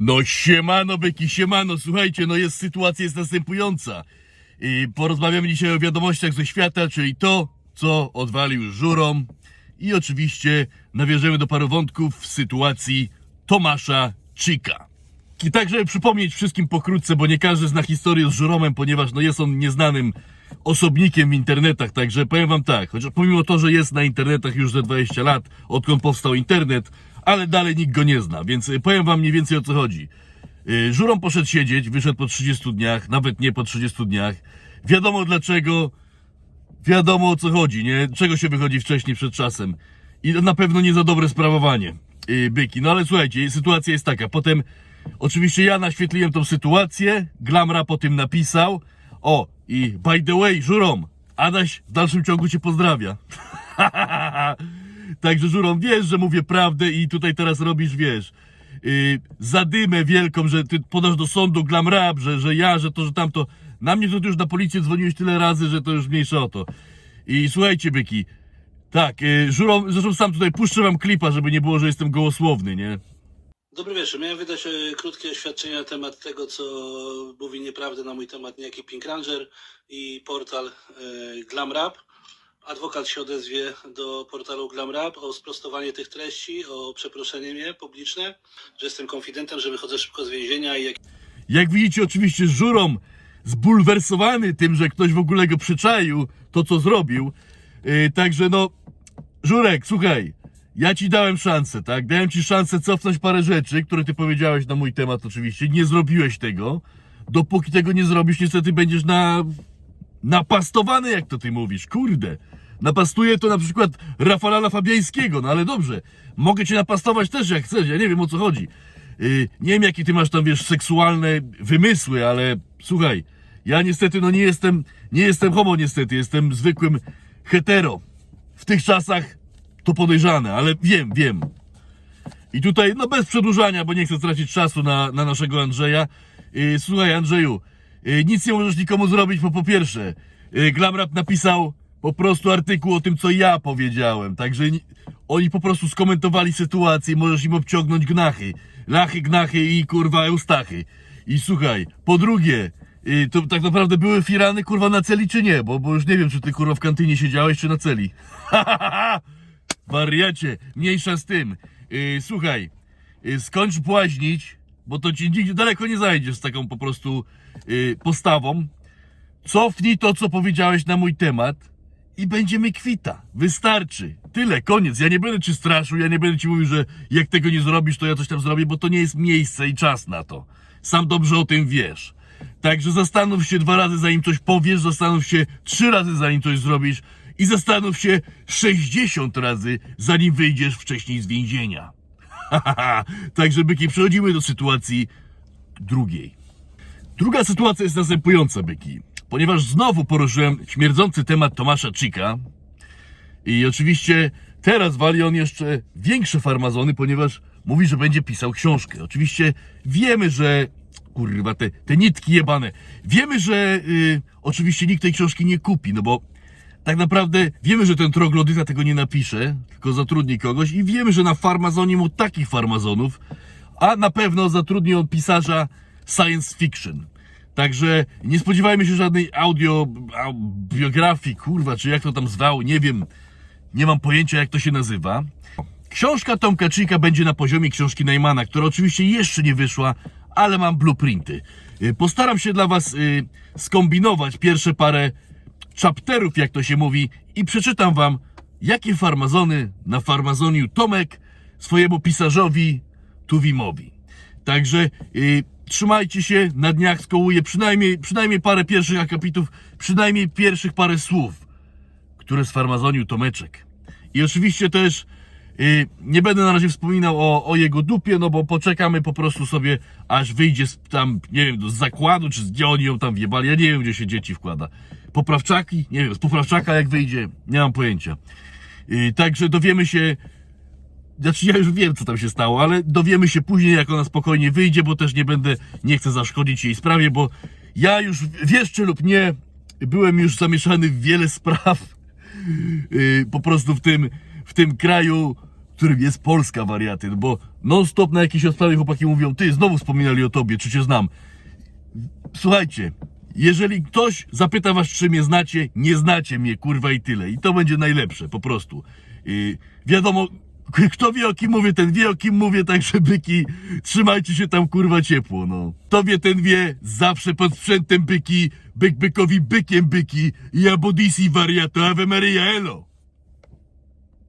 No siemano byki, siemano, słuchajcie, no jest sytuacja jest następująca. I porozmawiamy dzisiaj o wiadomościach ze świata, czyli to, co odwalił żurom. I oczywiście nawiążemy do paru wątków w sytuacji Tomasza Czyka. I tak, żeby przypomnieć wszystkim pokrótce, bo nie każdy zna historię z żuromem, ponieważ no jest on nieznanym osobnikiem w internetach, także powiem wam tak, chociaż pomimo to, że jest na internetach już ze 20 lat, odkąd powstał internet, ale dalej nikt go nie zna, więc y, powiem wam mniej więcej o co chodzi. Y, Żurom poszedł siedzieć, wyszedł po 30 dniach, nawet nie po 30 dniach. Wiadomo dlaczego, wiadomo o co chodzi, nie? Czego się wychodzi wcześniej przed czasem. I na pewno nie za dobre sprawowanie yy, byki. No ale słuchajcie, sytuacja jest taka. Potem oczywiście ja naświetliłem tą sytuację, Glamra po tym napisał. O, i by the way, Żurom, Adaś w dalszym ciągu cię pozdrawia. Także Żurom, wiesz, że mówię prawdę i tutaj teraz robisz, wiesz, yy, zadymę wielką, że ty podasz do sądu glamrap, że, że ja, że to, że tamto. Na mnie to ty już na policję dzwoniłeś tyle razy, że to już mniejsza o to. I słuchajcie, byki, tak, yy, Żurom, zresztą sam tutaj puszczę wam klipa, żeby nie było, że jestem gołosłowny, nie? Dobry wieczór. Miałem wydać e, krótkie oświadczenie na temat tego, co mówi nieprawdę na mój temat niejaki Pink Ranger i portal e, GlamRap. Adwokat się odezwie do portalu GlamRap o sprostowanie tych treści, o przeproszenie mnie publiczne, że jestem konfidentem, że wychodzę szybko z więzienia i jak Jak widzicie, oczywiście Żurom zbulwersowany tym, że ktoś w ogóle go przyczaił, to co zrobił. Yy, także no, Żurek, słuchaj, ja ci dałem szansę, tak? Dałem ci szansę cofnąć parę rzeczy, które ty powiedziałeś na mój temat oczywiście. Nie zrobiłeś tego. Dopóki tego nie zrobisz, niestety będziesz na... napastowany, jak to ty mówisz. Kurde. Napastuje to na przykład Rafalala Fabiańskiego, no ale dobrze. Mogę cię napastować też jak chcesz, ja nie wiem o co chodzi. Yy, nie wiem jakie ty masz tam, wiesz, seksualne wymysły, ale słuchaj, ja niestety, no nie jestem, nie jestem homo niestety, jestem zwykłym hetero. W tych czasach to podejrzane, ale wiem, wiem. I tutaj, no bez przedłużania, bo nie chcę tracić czasu na, na naszego Andrzeja. Yy, słuchaj, Andrzeju, yy, nic nie możesz nikomu zrobić, bo po pierwsze, Glamrap napisał po prostu artykuł o tym, co ja powiedziałem. Także ni- oni po prostu skomentowali sytuację, możesz im obciągnąć gnachy. Lachy, gnachy i kurwa eustachy. I słuchaj, po drugie, yy, to tak naprawdę były firany kurwa na celi czy nie, bo, bo już nie wiem, czy ty kurwa w kantynie siedziałeś czy na celi. Wariacie, mniejsza z tym. Yy, słuchaj, yy, skończ błaźnić, bo to ci nigdzie daleko nie zajdziesz z taką po prostu yy, postawą. Cofnij to, co powiedziałeś na mój temat i będziemy kwita. Wystarczy. Tyle, koniec. Ja nie będę ci straszył, ja nie będę ci mówił, że jak tego nie zrobisz, to ja coś tam zrobię, bo to nie jest miejsce i czas na to. Sam dobrze o tym wiesz. Także zastanów się dwa razy, zanim coś powiesz, zastanów się trzy razy, zanim coś zrobisz i zastanów się 60 razy, zanim wyjdziesz wcześniej z więzienia. Także byki, przechodzimy do sytuacji drugiej. Druga sytuacja jest następująca, byki. Ponieważ znowu poruszyłem śmierdzący temat Tomasza Czyka i oczywiście teraz wali on jeszcze większe farmazony, ponieważ mówi, że będzie pisał książkę. Oczywiście wiemy, że kurwa, te, te nitki jebane. Wiemy, że y, oczywiście nikt tej książki nie kupi, no bo tak naprawdę wiemy, że ten troglodyta tego nie napisze, tylko zatrudni kogoś i wiemy, że na farmazonie mu takich farmazonów, a na pewno zatrudni on pisarza science fiction. Także nie spodziewajmy się żadnej audio, au- biografii, kurwa, czy jak to tam zwał, nie wiem, nie mam pojęcia jak to się nazywa. Książka Tomka Czyka będzie na poziomie książki Neymana, która oczywiście jeszcze nie wyszła, ale mam blueprinty. Y, Postaram się dla Was y, skombinować pierwsze parę chapterów, jak to się mówi, i przeczytam Wam, jakie farmazony na farmazoniu Tomek swojemu pisarzowi Tuwimowi. Także y, trzymajcie się, na dniach skołuję przynajmniej, przynajmniej parę pierwszych akapitów, przynajmniej pierwszych parę słów które sfarmazonił Tomeczek. I oczywiście też y, nie będę na razie wspominał o, o jego dupie, no bo poczekamy po prostu sobie, aż wyjdzie z, tam, nie wiem, z zakładu, czy z- gdzie oni ją tam wjebali. Ja nie wiem, gdzie się dzieci wkłada. Poprawczaki? Nie wiem, z poprawczaka jak wyjdzie, nie mam pojęcia. Y, także dowiemy się, znaczy ja już wiem, co tam się stało, ale dowiemy się później, jak ona spokojnie wyjdzie, bo też nie będę, nie chcę zaszkodzić jej sprawie, bo ja już, wieszcie lub nie, byłem już zamieszany w wiele spraw, yy, po prostu w tym, w tym kraju, którym jest Polska wariaty, bo non stop na jakieś odprawy chłopaki mówią, ty, znowu wspominali o tobie, czy cię znam. Słuchajcie, jeżeli ktoś zapyta was, czy mnie znacie, nie znacie mnie, kurwa i tyle. I to będzie najlepsze, po prostu. Yy, wiadomo, kto wie o kim mówię, ten wie o kim mówię, także byki, trzymajcie się tam kurwa ciepło, no. Kto wie, ten wie, zawsze pod sprzętem byki, byk bykowi bykiem byki, ja bodisi wariato, ave Maria, elo.